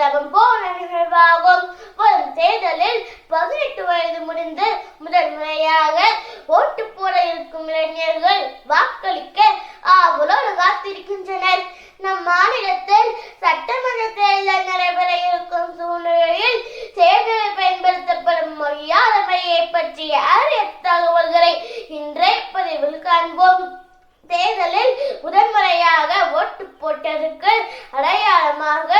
உதவும் போன வரும் தேர்தலில் பதினெட்டு வயது முடிந்து முதல் முறையாக ஓட்டு போட இருக்கும் இளைஞர்கள் வாக்களிக்க ஆவலோடு காத்திருக்கின்றனர். நம் மாநிலத்தில் சட்டமன்ற தேர்தல் நடைபெற இருக்கும் சூழ்நிலையில் தேர்தலில் பயன்படுத்தப்படும் மொழியாளமையை பற்றிய அரிய தகவல்களை இன்றைய பதிவில் காண்போம். தேர்தலில் முதன்முறையாக ஓட்டு போட்டதற்கு அடையாளமாக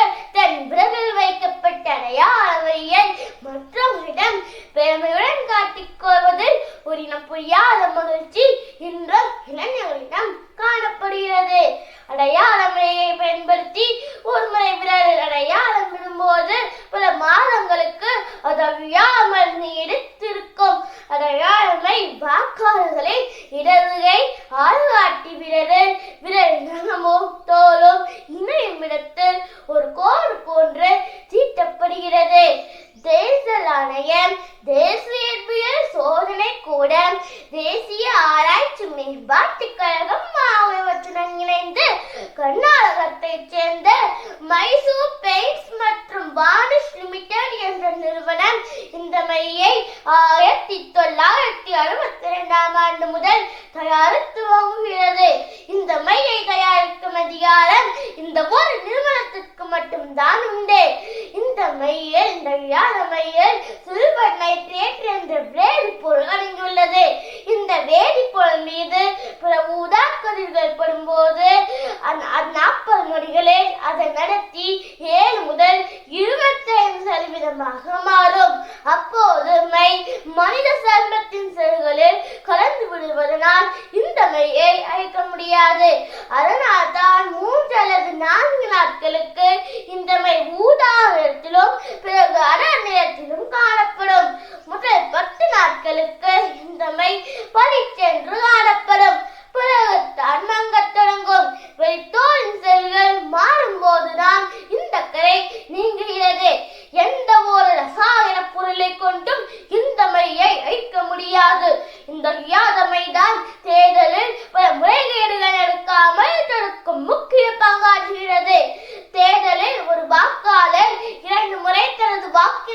புரியாத மகிழ்ச்சி இன்று இளைஞர்களிடம் காணப்படுகிறது. அடையாள முறையை பயன்படுத்தி ஒரு முறை பிறரில் அடையாளம் விடும்போது பல மாதங்களுக்கு அது அழியாமல் நீடித்திருக்கும். அடையாளமை வாக்காளர்களை இடதுகை ஆள்காட்டி விரலில் விரல் நகமும் தோலும் இணையும் இடத்தில் ஒரு கோடு போன்று தீட்டப்படுகிறது. தேர்தல் ஆணையம் தேச தேசிய ஆராய்ச்சி மேம்பாட்டுக் கழகம் ஆகியவற்றுடன் இணைந்து கர்நாடகத்தைச் சேர்ந்த மைசூர் பெயிண்ட்ஸ் மற்றும் வானிஷ் லிமிடெட் என்ற நிறுவனம் இந்த மையை ஆயிரத்தி தொள்ளாயிரத்தி அறுபத்தி இரண்டாம் ஆண்டு முதல் தயாரித்து வருகிறது இந்த மையை தயாரிக்கும் அதிகாரம் இந்த ஒரு நிறுவனத்திற்கு மட்டும்தான் உண்டு இந்த மையில் இந்த வியாழ மையில் சில்வர் நைட்ரேட் என்ற வேதிப்பொருள் அடங்கியுள்ளது. இந்த வேதிப்பொருள் மீது பிற ஊதா கதிர்கள் படும்போது நாற்பது நொடிகளில் அதை நடத்தி ஏழு முதல் இருபத்தி ஐந்து சதவீதமாக மாறும். அப்போது மை மனித சர்மத்தின் செல்களில் கலந்து விடுவதனால் இந்த மையை அழிக்க முடியாது. அதனால் தான் மூன்று அல்லது நான்கு நாட்களுக்கு இந்த மை ஊதா நிறத்திலும்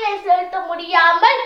சொல்ல செலுத்த முடியாமல்